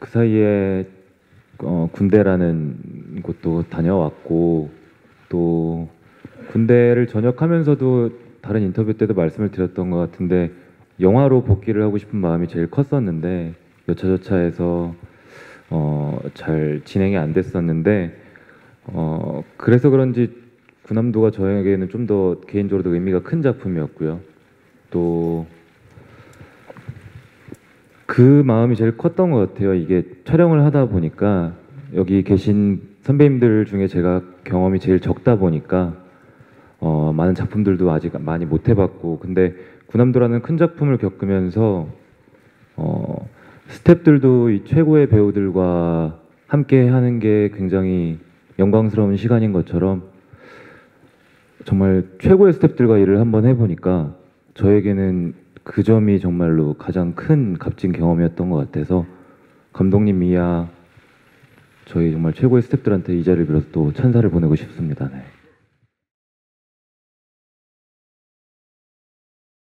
그 사이에 어, 군대라는 곳도 다녀왔고 또 군대를 전역하면서도 다른 인터뷰 때도 말씀을 드렸던 것 같은데 영화로 복귀를 하고 싶은 마음이 제일 컸었는데 여차저차해서 어, 잘 진행이 안 됐었는데 어, 그래서 그런지 군함도가 저에게는 좀 더 개인적으로도 의미가 큰 작품이었고요. 또 그 마음이 제일 컸던 것 같아요. 이게 촬영을 하다 보니까 여기 계신 선배님들 중에 제가 경험이 제일 적다 보니까 어, 많은 작품들도 아직 많이 못 해봤고 근데 군함도라는 큰 작품을 겪으면서 어, 스탭들도 이 최고의 배우들과 함께 하는 게 굉장히 영광스러운 시간인 것처럼 정말 최고의 스탭들과 일을 한번 해보니까 저에게는 그 점이 정말로 가장 큰 값진 경험이었던 것 같아서 감독님 이야 저희 정말 최고의 스탭들한테 이 자리를 빌어서 또 찬사를 보내고 싶습니다. 네.